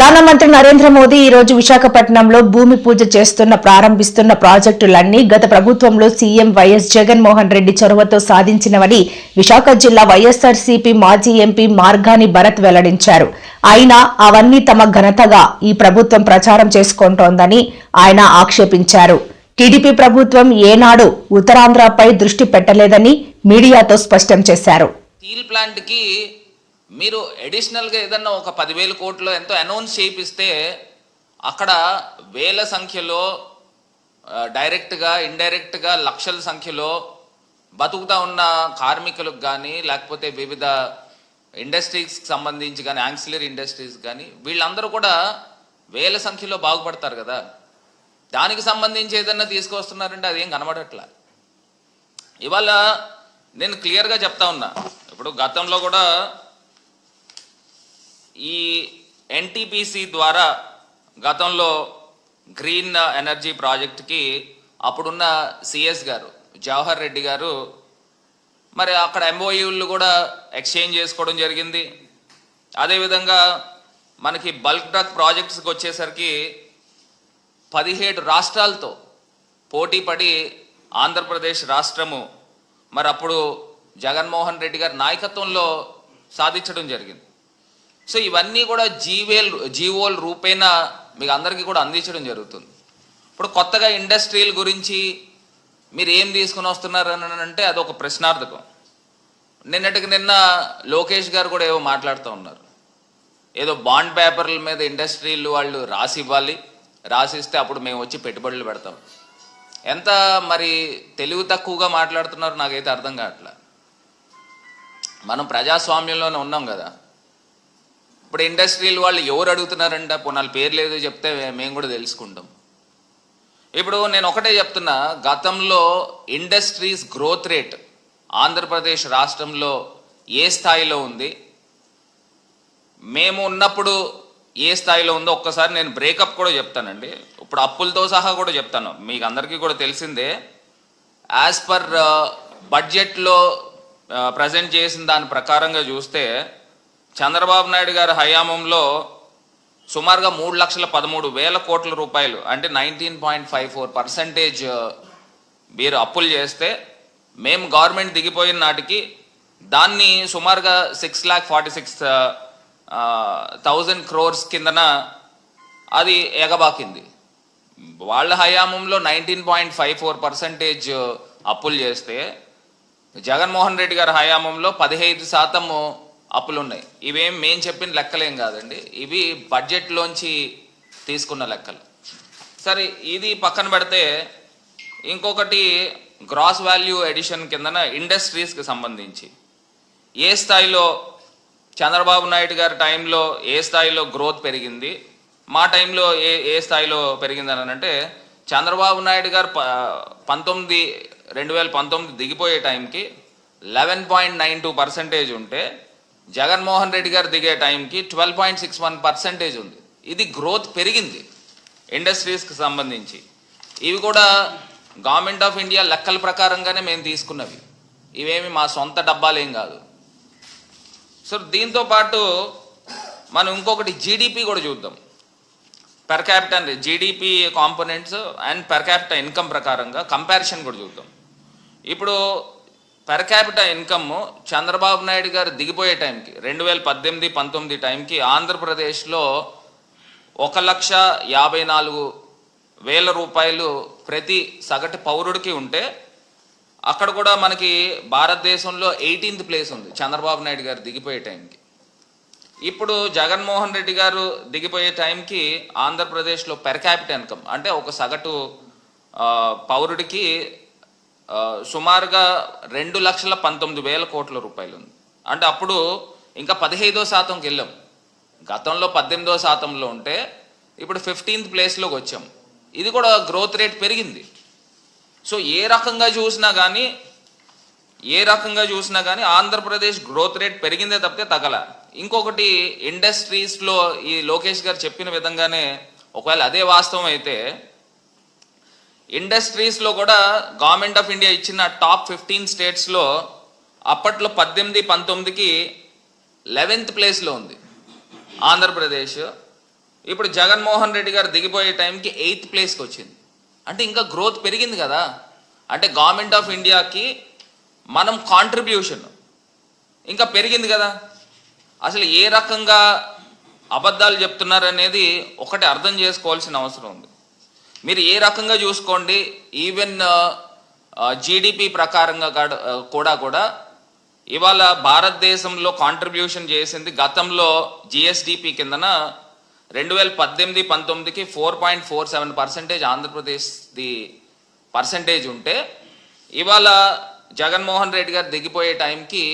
ప్రధానమంత్రి నరేంద్ర మోదీ ఈ రోజు విశాఖపట్నంలో భూమి పూజ చేస్తున్న ప్రారంభిస్తున్న ప్రాజెక్టులన్నీ గత ప్రభుత్వంలో సీఎం వైఎస్ జగన్మోహన్ రెడ్డి చొరవతో సాధించినవని విశాఖ జిల్లా వైఎస్ఆర్సీపీ మాజీ ఎంపీ మార్గాని భరత్ వెల్లడించారు. అయినా అవన్నీ తమ ఘనతగా ఈ ప్రభుత్వం ప్రచారం చేసుకుంటోందని ఆయన ఆక్షేపించారు. టీడీపీ ప్రభుత్వం ఏనాడు ఉత్తరాంధ్రపై దృష్టి పెట్టలేదని మీడియాతో స్పష్టం చేశారు. స్టీల్ మీరు అడిషనల్గా ఏదన్నా ఒక పదివేల కోట్లు ఎంతో అనౌన్స్ చేయిస్తే అక్కడ వేల సంఖ్యలో డైరెక్ట్గా ఇండైరెక్ట్గా లక్షల సంఖ్యలో బతుకుతా ఉన్న కార్మికులకు కానీ లేకపోతే వివిధ ఇండస్ట్రీస్కి సంబంధించి కానీ యాంక్సిలరీ ఇండస్ట్రీస్ కానీ వీళ్ళందరూ కూడా వేల సంఖ్యలో బాగుపడతారు కదా. దానికి సంబంధించి ఏదన్నా తీసుకొస్తున్నారంటే అదేం కనబడట్లా. ఇవాళ నేను క్లియర్గా చెప్తా ఉన్నా. ఇప్పుడు గతంలో కూడా ఈ ఎన్టీపీసీ ద్వారా గతంలో గ్రీన్ ఎనర్జీ ప్రాజెక్ట్కి అప్పుడున్న సిఎస్ గారు జవహర్ రెడ్డి గారు మరి అక్కడ ఎంఓయూలు కూడా ఎక్స్చేంజ్ చేసుకోవడం జరిగింది. అదేవిధంగా మనకి బల్క్ డ్రగ్ ప్రాజెక్ట్స్కి వచ్చేసరికి పదిహేడు రాష్ట్రాలతో పోటీ పడి ఆంధ్రప్రదేశ్ రాష్ట్రము మరి అప్పుడు జగన్మోహన్ రెడ్డి గారి నాయకత్వంలో సాధించడం జరిగింది. సో ఇవన్నీ కూడా జీవేల్ జీవోల్ రూపేణ మీకు అందరికీ కూడా అందించడం జరుగుతుంది. ఇప్పుడు కొత్తగా ఇండస్ట్రీల గురించి మీరు ఏం తీసుకుని వస్తున్నారు అని అంటే అదొక ప్రశ్నార్థకం. నిన్నటికి నిన్న లోకేష్ గారు కూడా ఏవో మాట్లాడుతూ ఉన్నారు. ఏదో బాండ్ పేపర్ల మీద ఇండస్ట్రీలు వాళ్ళు రాసి ఇవ్వాలి రాసిస్తే అప్పుడు మేము వచ్చి పెట్టుబడులు పెడతాం. ఎంత మరి తెలివి తక్కువగా మాట్లాడుతున్నారో నాకైతే అర్థం కావట్లే. మనం ప్రజాస్వామ్యంలోనే ఉన్నాం కదా. ఇప్పుడు ఇండస్ట్రీలు వాళ్ళు ఎవరు అడుగుతున్నారంట? పునాల పేరు లేదు చెప్తే మేము కూడా తెలుసుకుంటాం. ఇప్పుడు నేను ఒకటే చెప్తున్నా గతంలో ఇండస్ట్రీస్ గ్రోత్ రేట్ ఆంధ్రప్రదేశ్ రాష్ట్రంలో ఏ స్థాయిలో ఉంది? మేము ఉన్నప్పుడు ఏ స్థాయిలో ఉందో ఒక్కసారి నేను బ్రేకప్ కూడా చెప్తానండి. ఇప్పుడు అప్పులతో సహా కూడా చెప్తాను. మీకు అందరికీ కూడా తెలిసిందే యాజ్ పర్ బడ్జెట్లో ప్రజెంట్ చేసిన దాని ప్రకారంగా చూస్తే చంద్రబాబు నాయుడు గారి హయాంలో సుమారుగా మూడు లక్షల పదమూడు వేల కోట్ల రూపాయలు అంటే nineteen point five four percentage మీరు అప్పులు చేస్తే మేము గవర్నమెంట్ దిగిపోయిన నాటికి దాన్ని సుమారుగా six lakh forty six thousand crores కిందన అది ఎగబాకింది. వాళ్ళ హయాంలో nineteen point five four percentage అప్పులు చేస్తే జగన్మోహన్ రెడ్డి గారి హయాంలో పదిహైదు శాతము అప్పులు ఉన్నాయి ఇవేం మేం చెప్పిన లెక్కలేం కాదండి. ఇవి బడ్జెట్లోంచి తీసుకున్న లెక్కలు. సరే ఇది పక్కన పెడితే ఇంకొకటి గ్రాస్ వాల్యూ ఎడిషన్ కిందన ఇండస్ట్రీస్కి సంబంధించి. ఏ స్థాయిలో చంద్రబాబు నాయుడు గారి టైంలో ఏ స్థాయిలో గ్రోత్ పెరిగింది మా టైంలో ఏ ఏ స్థాయిలో పెరిగింది అని అంటే చంద్రబాబు నాయుడు గారు ప పంతొమ్మిది రెండు వేల పంతొమ్మిది దిగిపోయే టైంకి eleven point nine two percentage ఉంటే జగన్మోహన్ రెడ్డి గారు దిగే టైంకి twelve point six one percentage ఉంది. ఇది గ్రోత్ పెరిగింది. ఇండస్ట్రీస్కి సంబంధించి. ఇవి కూడా గవర్నమెంట్ ఆఫ్ ఇండియా లెక్కల ప్రకారంగానే మేము తీసుకున్నవి. ఇవేమి మా సొంత డబ్బాలేం కాదు. సో దీంతో పాటు మనం ఇంకొకటి జీడిపి కూడా చూద్దాం. Per capital GDP components and per capital income ప్రకారంగా కంపారిజన్ కూడా చూద్దాం. ఇప్పుడు per capital income Chandrababu Naidu గారు దిగిపోయే టైంకి రెండు వేల పద్దెనిమిది పంతొమ్మిది టైంకి ఆంధ్రప్రదేశ్లో ఒక లక్ష యాభై నాలుగు వేల రూపాయలు ప్రతి సగటు పౌరుడికి ఉంటే అక్కడ కూడా మనకి భారతదేశంలో ఎయిటీన్త్ ప్లేస్ ఉంది చంద్రబాబు నాయుడు గారు దిగిపోయే టైంకి ఇప్పుడు జగన్మోహన్ రెడ్డి గారు దిగిపోయే టైంకి ఆంధ్రప్రదేశ్లో పెర్ క్యాపిటల్ ఇన్కమ్ అంటే ఒక సగటు పౌరుడికి సుమారుగా రెండు లక్షల పంతొమ్మిది వేల కోట్ల రూపాయలు ఉంది. అంటే అప్పుడు ఇంకా పదిహైదో శాతంకి వెళ్ళాం గతంలో పద్దెనిమిదో శాతంలో ఉంటే ఇప్పుడు ఫిఫ్టీన్త్ ప్లేస్లోకి వచ్చాం. ఇది కూడా గ్రోత్ రేట్ పెరిగింది. సో ఏ రకంగా చూసినా కానీ ఏ రకంగా చూసినా కానీ ఆంధ్రప్రదేశ్ గ్రోత్ రేట్ పెరిగిందే తప్పితే తగల. ఇంకొకటి ఇండస్ట్రీస్లో ఈ లోకేష్ గారు చెప్పిన విధంగానే ఒకవేళ అదే వాస్తవం అయితే ఇండస్ట్రీస్లో కూడా గవర్నమెంట్ ఆఫ్ ఇండియా ఇచ్చిన టాప్ ఫిఫ్టీన్ స్టేట్స్లో అప్పట్లో పద్దెనిమిది పంతొమ్మిదికి లెవెన్త్ ప్లేస్లో ఉంది. ఆంధ్రప్రదేశ్. ఇప్పుడు జగన్మోహన్ రెడ్డి గారు దిగిపోయే టైంకి ఎయిత్ ప్లేస్కి వచ్చింది. అంటే ఇంకా గ్రోత్ పెరిగింది కదా. అంటే గవర్నమెంట్ ఆఫ్ ఇండియాకి మనం కాంట్రిబ్యూషన్. ఇంకా పెరిగింది కదా. అసలు ఏ రకంగా అబద్ధాలు చెప్తున్నారు అనేది ఒకటి అర్థం చేసుకోవాల్సిన అవసరం ఉంది. మీరు ఏ రకంగా చూసుకోండి ఈవెన్ జీడిపి uh, uh, ప్రకారంగా uh, కూడా కూడా ఇవాళ భారతదేశంలో కాంట్రిబ్యూషన్ చేసింది గతంలో జిఎస్డిపి కిందన రెండు వేల పద్దెనిమిది పంతొమ్మిదికి four point four seven percentage ఆంధ్రప్రదేశ్ది percentage ఉంటే ఇవాళ జగన్మోహన్ రెడ్డి గారు దిగిపోయే టైంకి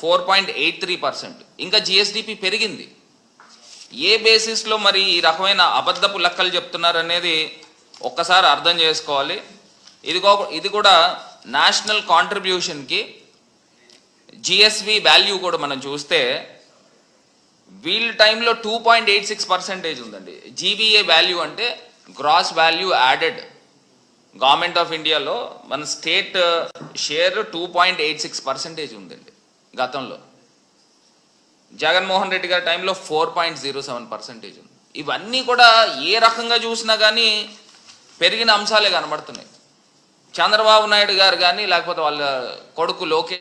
four point eight three percent ఇంకా జిఎస్డిపి పెరిగింది. ఏ బేసిస్లో మరి ఈ రకమైన అబద్ధపు లెక్కలు చెప్తున్నారు అనేది ఒక్కసారి అర్థం చేసుకోవాలి. ఇది ఇది కూడా నేషనల్ కాంట్రిబ్యూషన్కి జిఎస్వి వాల్యూ కూడా మనం చూస్తే వీళ్ళ టైంలో two point eight six percentage ఉందండి. జీవీఏ వాల్యూ అంటే gross value added government of ఇండియాలో మన state share two point eight six percentage ఉందండి గతంలో. జగన్మోహన్ రెడ్డి గారి టైంలో four point zero seven percentage ఉంది. ఇవన్నీ కూడా ఏ రకంగా చూసినా కానీ పెరిగిన అంశాలే కనబడుతున్నాయి. చంద్రబాబు నాయుడు గారు కానీ లేకపోతే వాళ్ళ కొడుకు లోకేష్